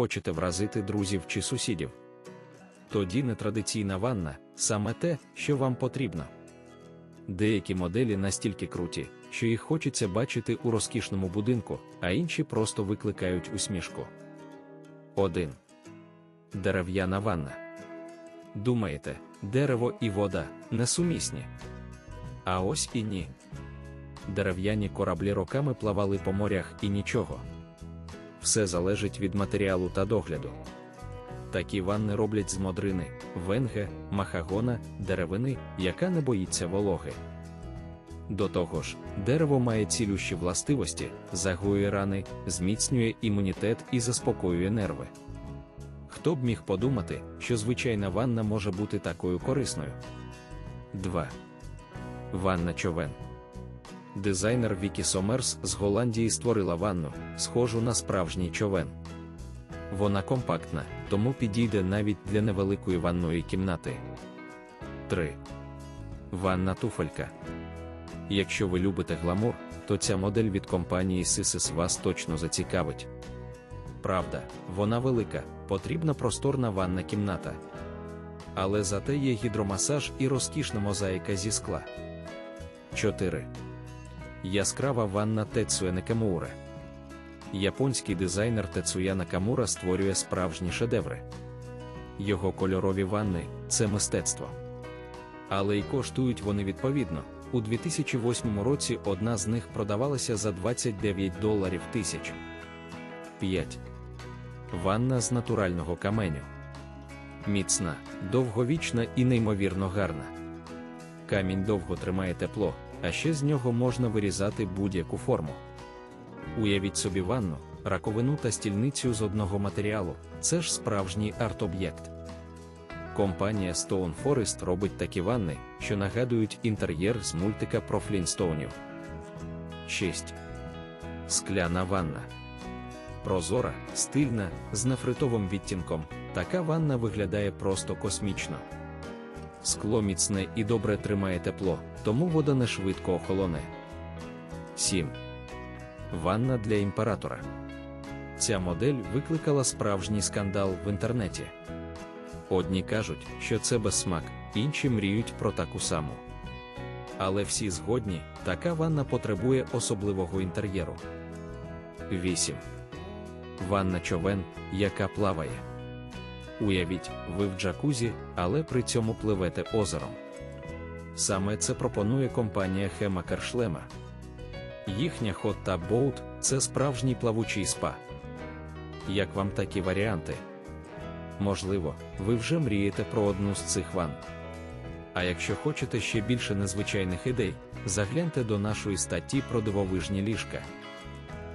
Хочете вразити друзів чи сусідів? Тоді нетрадиційна ванна саме те, що вам потрібно. Деякі моделі настільки круті, що їх хочеться бачити у розкішному будинку, а інші просто викликають усмішку. 1. Дерев'яна ванна. Думаєте, дерево і вода несумісні? А ось і ні. Дерев'яні кораблі роками плавали по морях і нічого. Все залежить від матеріалу та догляду. Такі ванни роблять з модрини, венге, махагона, деревини, яка не боїться вологи. До того ж, дерево має цілющі властивості, загоює рани, зміцнює імунітет і заспокоює нерви. Хто б міг подумати, що звичайна ванна може бути такою корисною? 2. Ванна човен. Дизайнер Вікі Сомерс з Голландії створила ванну, схожу на справжній човен. Вона компактна, тому підійде навіть для невеликої ванної кімнати. 3. Ванна туфелька. Якщо ви любите гламур, то ця модель від компанії Sisis вас точно зацікавить. Правда, вона велика, потрібна просторна ванна кімната. Але зате є гідромасаж і розкішна мозаїка зі скла. 4. Яскрава ванна Тецуя Накамура. Японський дизайнер Тецуя Накамура створює справжні шедеври. Його кольорові ванни це мистецтво. Але й коштують вони відповідно. У 2008 році одна з них продавалася за 29 доларів тисяч. 5. Ванна з натурального каменю. Міцна, довговічна і неймовірно гарна. Камінь довго тримає тепло, а ще з нього можна вирізати будь-яку форму. Уявіть собі ванну, раковину та стільницю з одного матеріалу це ж справжній арт-об'єкт. Компанія Stone Forest робить такі ванни, що нагадують інтер'єр з мультика про Флінстоунів. 6. Скляна ванна. Прозора, стильна, з нефритовим відтінком. Така ванна виглядає просто космічно. Скло міцне і добре тримає тепло, тому вода не швидко охолоне. 7. Ванна для імператора. Ця модель викликала справжній скандал в інтернеті. Одні кажуть, що це безсмак, інші мріють про таку саму. Але всі згодні, така ванна потребує особливого інтер'єру. 8. Ванна човен, яка плаває. Уявіть, ви в джакузі, але при цьому пливете озером. Саме це пропонує компанія Хема Каршлема. Їхня Hot Tub Boat – це справжній плавучий спа. Як вам такі варіанти? Можливо, ви вже мрієте про одну з цих ванн. А якщо хочете ще більше незвичайних ідей, загляньте до нашої статті про дивовижні ліжка.